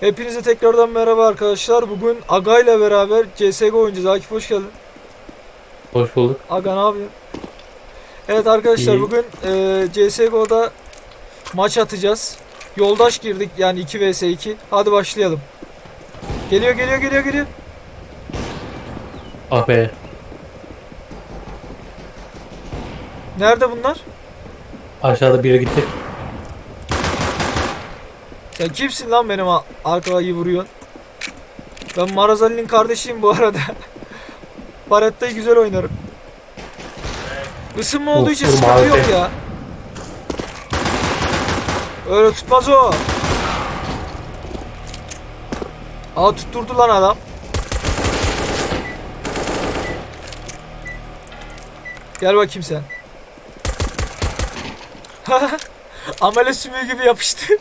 Hepinize tekrardan merhaba arkadaşlar. Bugün Aga ile beraber CSGO oynayacağız. Akif hoş geldin. Hoş bulduk. Aga ne yapıyorsun? Evet arkadaşlar İyi. bugün e, CSGO'da maç atacağız. Yoldaş girdik yani 2 vs 2. Hadi başlayalım. Geliyor geliyor geliyor geliyor. Ah be. Nerede bunlar? Aşağıda biri gitti. Sen kimsin lan benim arkayı vuruyorsun? Ben Marazali'nin kardeşiyim bu arada. Baretta'yı güzel oynarım. Isınma olduğu için sıkıntı yok ya. Öyle tutmaz o. Aa tutturdu lan adam. Gel bakayım sen. Amele sümüğü gibi yapıştı.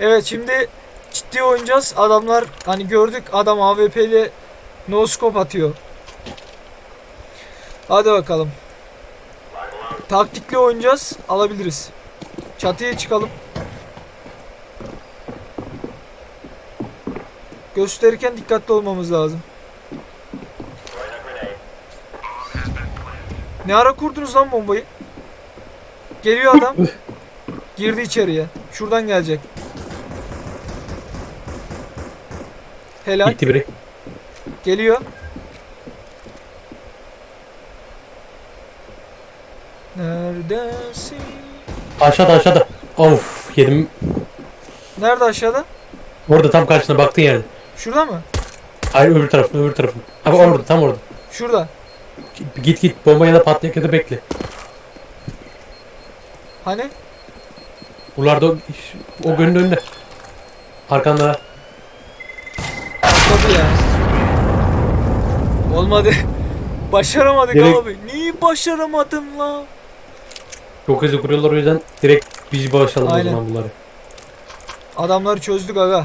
Evet şimdi ciddi oynayacağız. Adamlar hani gördük adam AWP ile no scope atıyor. Hadi bakalım. Taktikli oynayacağız. Alabiliriz. Çatıya çıkalım. Gösterirken dikkatli olmamız lazım. Ne ara kurdunuz lan bombayı? Geliyor adam. Girdi içeriye. Şuradan gelecek. Helal. Gitti biri. Geliyor. Neredesin? Aşağıda aşağıda. Of yedim. Nerede aşağıda? Orada tam karşına baktığın yerde. Şurada mı? Hayır öbür tarafın öbür tarafın. Abi orada tam orada. Şurada. Git git, bomba ya da patlayacak ya da bekle. Hani? Buralarda o, gönlün önünde. Arkanda. Atladı ya. Olmadı. Başaramadık Gerek- abi. Niye başaramadın la? Çok hızlı kuruyorlar o yüzden direkt biz bağışlayalım Aynen. o zaman bunları. Adamları çözdük aga.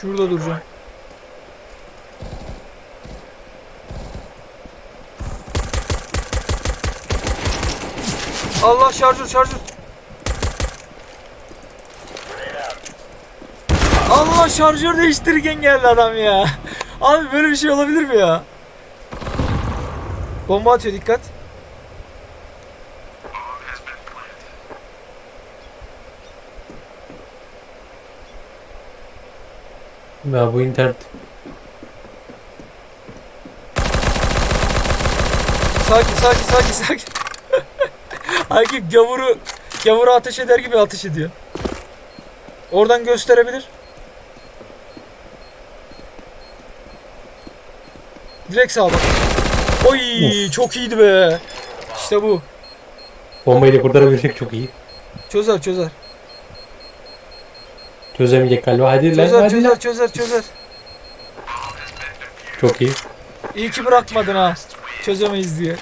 Şurada duracağım. Allah şarjör şarjör. Allah şarjör değiştirirken geldi adam ya. Abi böyle bir şey olabilir mi ya? Bomba atıyor dikkat. Ya bu internet. Sakin sakin sakin sakin. Akif gavuru gavuru ateş eder gibi ateş ediyor. Oradan gösterebilir. Direkt sağa bak. Oy Of. çok iyiydi be. İşte bu. Bombayı da kurtarabilsek çok iyi. Çözer çözer. Çözemeyecek galiba. Hadi lan Çözer hadi çözer lan. çözer çözer. Çok iyi. İyi ki bırakmadın ha. Çözemeyiz diye.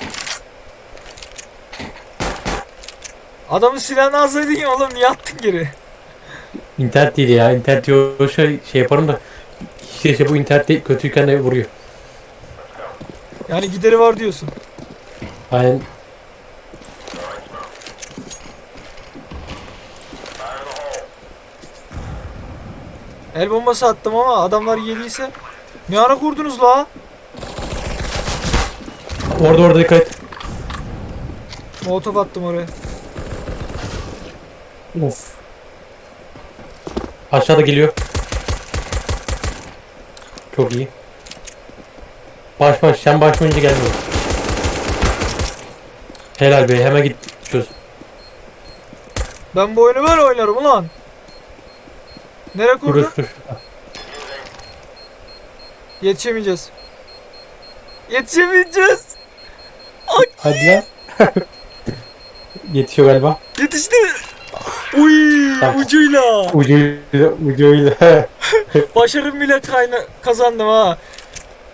Adamın silahını alsaydın ya oğlum niye attın geri? İnternet değil ya. İnternet yok şey, şey yaparım da işte, işte bu internet değil, kötüyken de vuruyor. Yani gideri var diyorsun. Aynen. El bombası attım ama adamlar yediyse. Ne ara kurdunuz la? Orada orada dikkat et. Molotof attım oraya. Of. Aşağıda geliyor. Çok iyi. Baş baş sen başlayınca gelmiyor. Helal be hemen git çöz. Ben bu oyunu böyle oynarım ulan. Nereye kurdu? dur dur. Yetişemeyeceğiz. Yetişemeyeceğiz. Hadi lan. Yetişiyor galiba. yetişti. Uy ucuyla. Ucuyla ucuyla. Başarım bile kayna kazandım ha.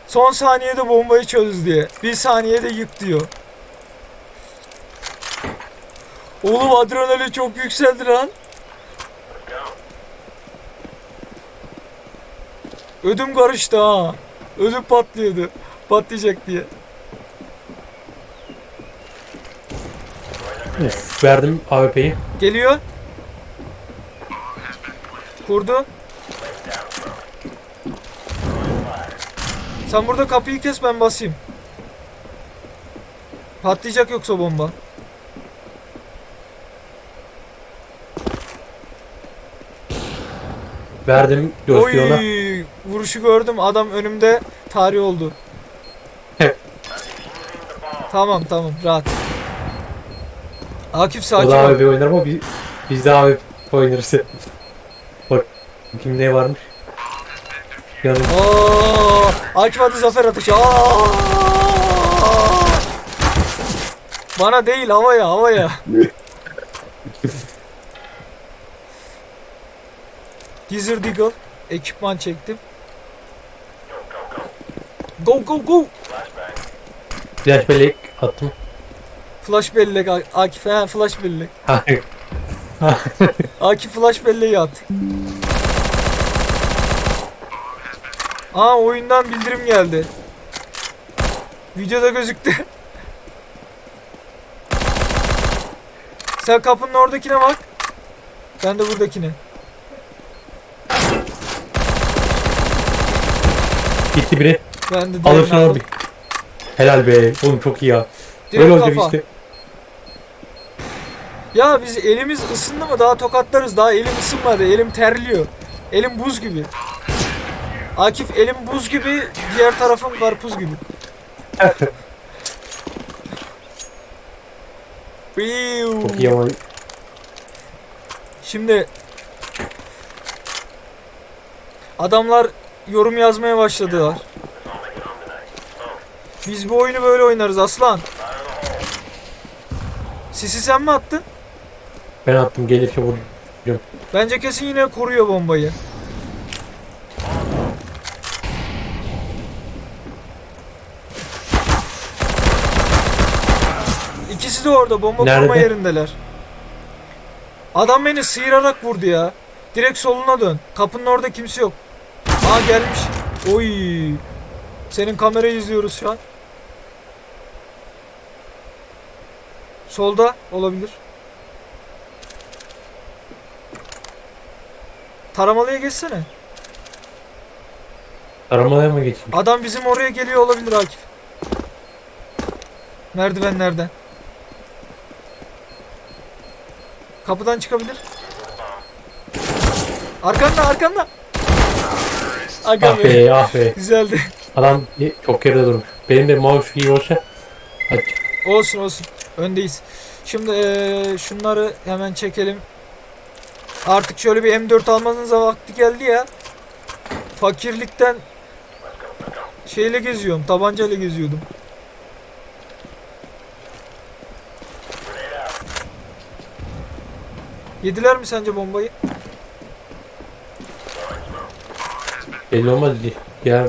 Son saniyede bombayı çöz diye. Bir saniyede yık diyor. Oğlum adrenalin çok yükseldi lan. Ödüm karıştı ha. Ödüm patlıyordu. Patlayacak diye. Uf, verdim AWP'yi. Geliyor. Kurdu. Sen burada kapıyı kes ben basayım. Patlayacak yoksa bomba. Verdim coşkuyu ona. Oy, vuruşu gördüm. Adam önümde tarih oldu. tamam tamam rahat. Akif O sakin da ol. AWP oynar ama biz, biz de AWP oynarız. Bak kim ne varmış. Yanım. Aa, hadi zafer atışı. Aa! Bana değil havaya havaya. Gizir Deagle ekipman çektim. Go go go. Flash bellek attım. Flash bellek Akif he flash bellek. Akif flash belleği at. Aa oyundan bildirim geldi. Videoda gözüktü. Sen kapının oradakine bak. Ben de buradakine. Gitti biri. Ben de Alırsın aldım. abi. Helal be. Oğlum çok iyi ya. Direkt Böyle olacak kafa. işte. Ya biz elimiz ısındı mı daha tokatlarız. Daha elim ısınmadı. Elim terliyor. Elim buz gibi. Akif elim buz gibi, diğer tarafım karpuz gibi. Çok iyi ama Şimdi adamlar yorum yazmaya başladılar. Biz bu oyunu böyle oynarız aslan. Sisi sen mi attın? ben attım gelirse vur. Bence kesin yine koruyor bombayı. İkisi de orada bomba kurma Nerede? yerindeler. Adam beni sıyırarak vurdu ya. Direkt soluna dön. Kapının orada kimse yok. Aa gelmiş. Oy. Senin kamerayı izliyoruz şu an. Solda olabilir. Taramalıya geçsene. Aramaya mı geçeyim? Adam bizim oraya geliyor olabilir Akif. Merdivenlerden. Kapıdan çıkabilir. Arkanda arkanda. Aga Ah be. ah be. Güzeldi. Adam çok geride durmuş. Benim de mouse iyi olsa açık. Olsun olsun. Öndeyiz. Şimdi eee, şunları hemen çekelim. Artık şöyle bir M4 almanıza vakti geldi ya. Fakirlikten şeyle geziyorum. Tabancayla geziyordum. Yediler mi sence bombayı? Belli olmaz. Ya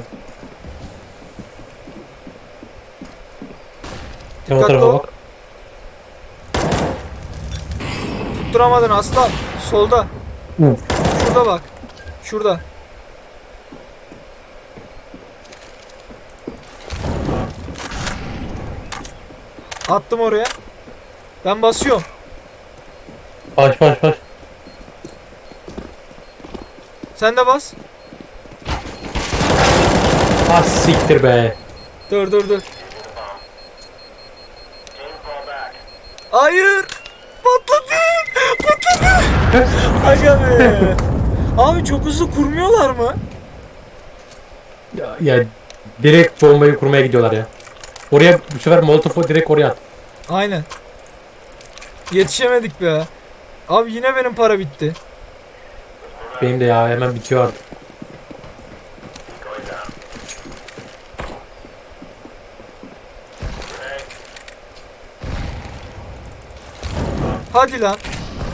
Sen o Dikkatli tarafa ol. bak. Tutturamadın aslan. Solda. Uf. Şurada bak. Şurada. Attım oraya. Ben basıyorum. Baş baş baş. Sen de bas. Ah siktir be. Dur dur dur. Hayır. Patladı. Patladı. Aga be. Abi çok hızlı kurmuyorlar mı? Ya, ya direkt bombayı kurmaya gidiyorlar ya. Oraya bu sefer molotofu direkt oraya at. Aynen. Yetişemedik be. Abi yine benim para bitti. Benim de ya hemen bitiyor artık. Hadi lan.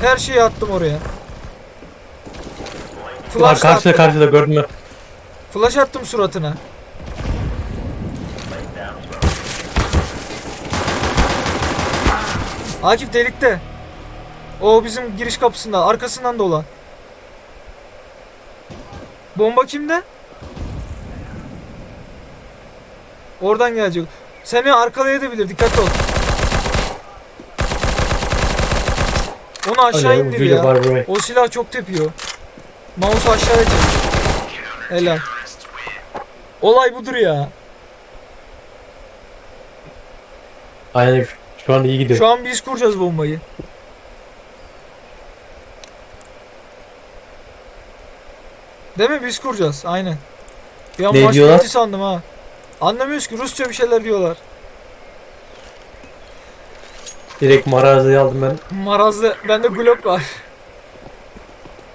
Her şeyi attım oraya. Ulan Flash da karşıda attım. karşıda gördün mü? Flash attım suratına. Akif delikte. O bizim giriş kapısında. Arkasından dolan. Bomba kimde? Oradan gelecek. Seni arkalayabilir. Dikkat ol. Onu aşağı Öyle, indir ya. Barbara'yı. O silah çok tepiyor. Mouse aşağıya çek. Helal. Olay budur ya. Aynen şu an iyi gidiyor. Şu an biz kuracağız bombayı. Değil mi? Biz kuracağız. Aynen. Ya Ne diyorlar? sandım ha. Anlamıyoruz ki Rusça bir şeyler diyorlar. Direkt marazayı aldım ben. Marazlı bende Glock var.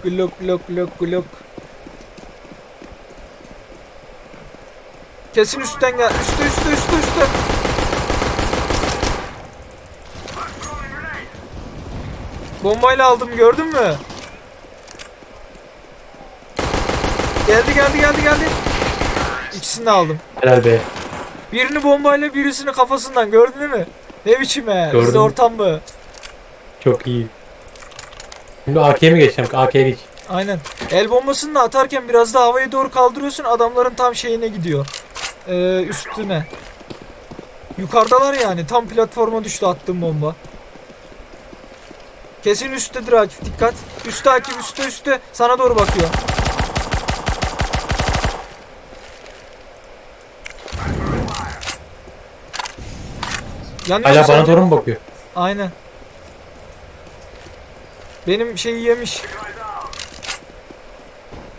Glock Glock Glock Glock. Kesin üstten gel. Üste üste üste üste. Bombayla aldım gördün mü? Geldi geldi geldi geldi. İkisini de aldım. Helal be. Birini bombayla birisini kafasından gördün değil mi? Ne biçim he? Bizde Gördüm. ortam bu. Çok iyi. Şimdi AK'ye mi geçeceğim? AK'ye geç. Aynen. El bombasını da atarken biraz da havaya doğru kaldırıyorsun adamların tam şeyine gidiyor. Ee, üstüne. Yukarıdalar yani. Tam platforma düştü attığım bomba. Kesin üsttedir Akif dikkat. Üstte Akif üstte üstte. Sana doğru bakıyor. Yanıyor Hala musun bana doğru mu bakıyor? Aynen. Benim şeyi yemiş.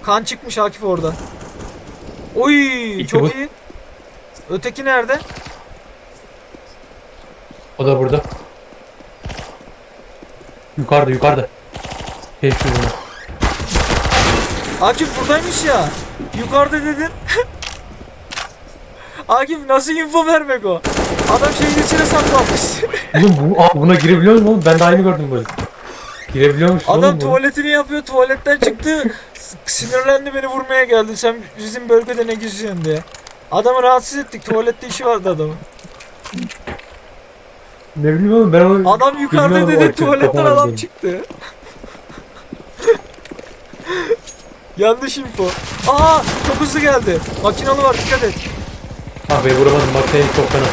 Kan çıkmış Akif orada. Oy İki çok bu. iyi. Öteki nerede? O da burada. Yukarıda yukarıda. Şuraya. Akif buradaymış ya. Yukarıda dedin. Akif nasıl info vermek o? Adam şeyin içine saklanmış. Oğlum bu, aa, buna girebiliyor musun oğlum? Ben de aynı gördüm böyle. Girebiliyormuş Adam oğlum bu. tuvaletini yapıyor. Tuvaletten çıktı. S- Sinirlendi beni vurmaya geldi. Sen bizim bölgede ne geziyorsun diye. Adamı rahatsız ettik. Tuvalette işi vardı adamın. Ne bileyim oğlum ben onu... Adam yukarıda Bilmiyorum, dedi tuvaletten adam çıktı. Yanlış info. Aa çok hızlı geldi. Makinalı var dikkat et. Ah be vuramadım bak seni çok fena.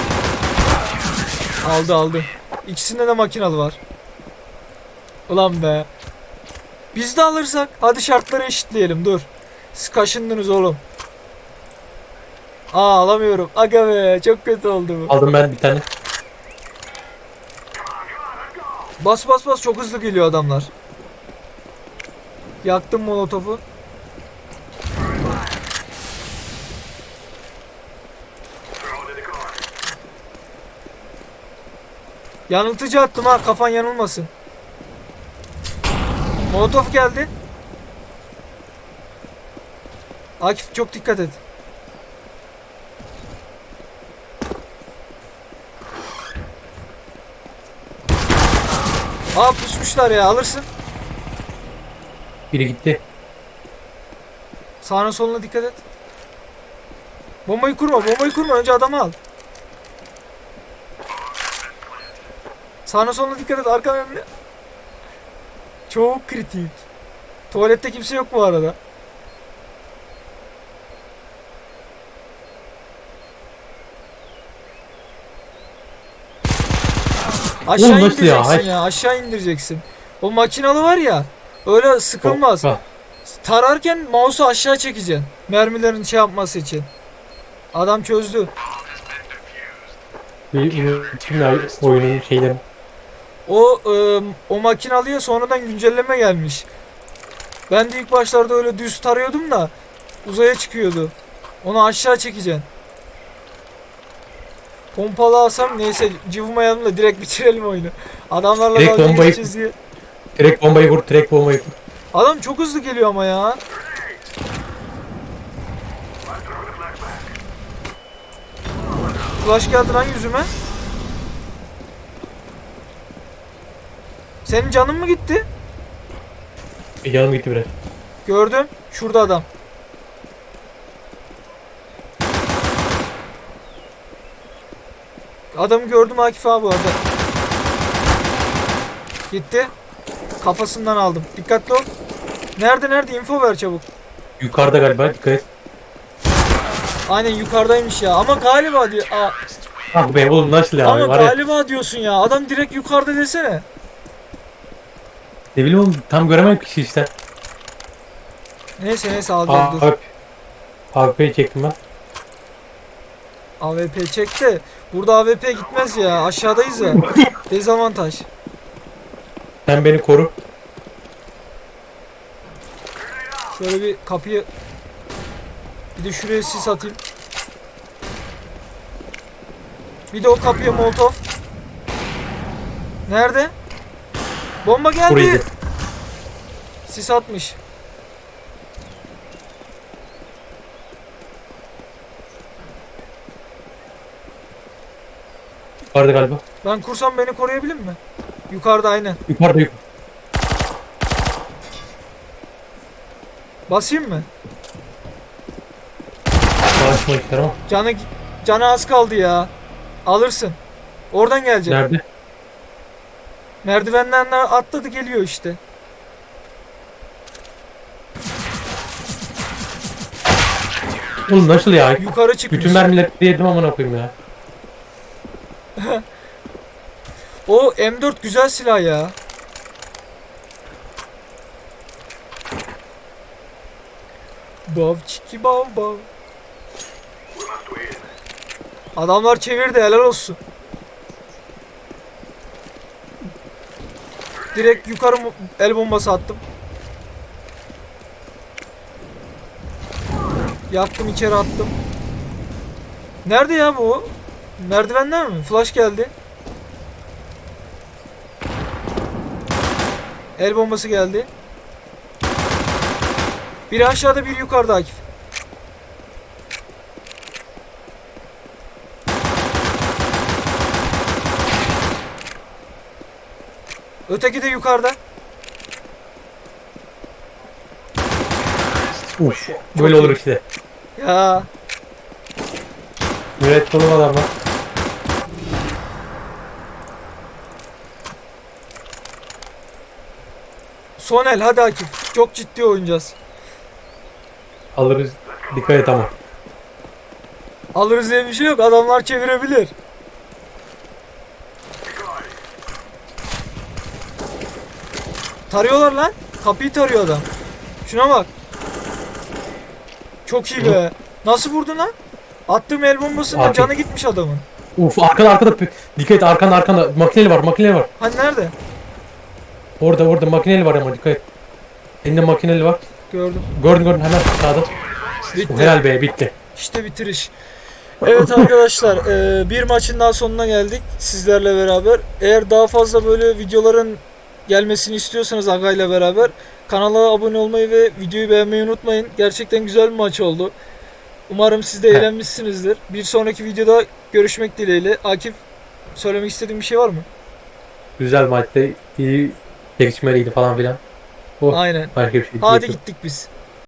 Aldı aldı. İkisinde de makinalı var. Ulan be. Biz de alırsak hadi şartları eşitleyelim dur. Siz kaşındınız oğlum. Aa alamıyorum. Aga be çok kötü oldu bu. Aldım ben bir tane. Bas bas bas çok hızlı geliyor adamlar. Yaktım molotofu. Yanıltıcı attım ha kafan yanılmasın. Molotof geldi. Akif çok dikkat et. Aa pusmuşlar ya alırsın. Biri gitti. Sağına soluna dikkat et. Bombayı kurma, bombayı kurma. Önce adamı al. Sağına soluna dikkat et. Arkan önüne. Çok kritik. Tuvalette kimse yok bu arada. Aşağı Oğlum nasıl ya? indireceksin ya? Ay- Aşağı indireceksin. O makinalı var ya. Öyle sıkılmaz. Bak, Tararken mouse'u aşağı çekeceksin. Mermilerin şey yapması için. Adam çözdü. Bir unuttum ya oyunun şeylerini. O e, o makinalıya sonradan güncelleme gelmiş. Ben de ilk başlarda öyle düz tarıyordum da uzaya çıkıyordu. Onu aşağı çekeceksin. Pompalı alsam neyse cıvımayalım da direkt bitirelim oyunu. Adamlarla Direkt bombayı- diye. Direkt bombayı vur, direkt bombayı vur. Adam çok hızlı geliyor ama ya. Flash geldi lan yüzüme. Senin canın mı gitti? E, Canım gitti biraz. Gördüm. Şurada adam. Adamı gördüm Akif abi orada. Gitti. Kafasından aldım. Dikkatli ol. Nerede nerede info ver çabuk. Yukarıda galiba dikkat et. Aynen yukarıdaymış ya. Ama galiba diyor. Aa, Ah be oğlum nasıl ya? ama Var ya, galiba diyorsun ya. Adam direkt yukarıda desene. Ne bileyim oğlum tam göremem kişi işte. Neyse neyse alacağız dur. Abi. AWP'yi çektim ben. AWP çek de. Burada AWP gitmez ya. Aşağıdayız ya. Dezavantaj. Sen beni koru. Şöyle bir kapıyı bir de şuraya sis atayım. Bir de o kapıya molotof. Nerede? Bomba geldi. Buraydı. Sis atmış. Yukarıda galiba. Ben kursam beni koruyabilir mi? Yukarıda aynen. Yukarıda yukarıda. Basayım mı? Savaşma işler ama. Canı canı az kaldı ya. Alırsın. Oradan gelecek. Nerede? Merdivenden atladı geliyor işte. Oğlum nasıl ya? Yukarı çıkmış. Bütün mermileri yedim amına koyayım ya. O M4 güzel silah ya. Bav çiki bav bav. Adamlar çevirdi helal olsun. Direkt yukarı el bombası attım. Yaktım içeri attım. Nerede ya bu? Merdivenden mi? Flash geldi. El bombası geldi. Biri aşağıda biri yukarıda Akif. Öteki de yukarıda. Uf. Böyle olur işte. Ya Müret dolu adamlar. son el hadi Akif. Çok ciddi oynayacağız. Alırız. Dikkat et ama. Alırız diye bir şey yok. Adamlar çevirebilir. Tarıyorlar lan. Kapıyı tarıyor adam. Şuna bak. Çok iyi be. Nasıl vurdun lan? Attığım el bombasında Akif. canı gitmiş adamın. Uf arkada arkada. Dikkat et arkanda arkanda. Makineli var makineli var. Hani nerede? Orada orada makineli var ama dikkat et. Elinde makineli var. Gördüm. Gördün gördün hemen sağda. Bitti. Helal be bitti. İşte bitiriş. Evet arkadaşlar e, bir maçın daha sonuna geldik sizlerle beraber. Eğer daha fazla böyle videoların gelmesini istiyorsanız Aga ile beraber kanala abone olmayı ve videoyu beğenmeyi unutmayın. Gerçekten güzel bir maç oldu. Umarım siz de eğlenmişsinizdir. Bir sonraki videoda görüşmek dileğiyle. Akif söylemek istediğin bir şey var mı? Güzel maçtı. İyi çekişmeliydi falan filan. Oh, Aynen. başka bir şey Hadi gittik biz.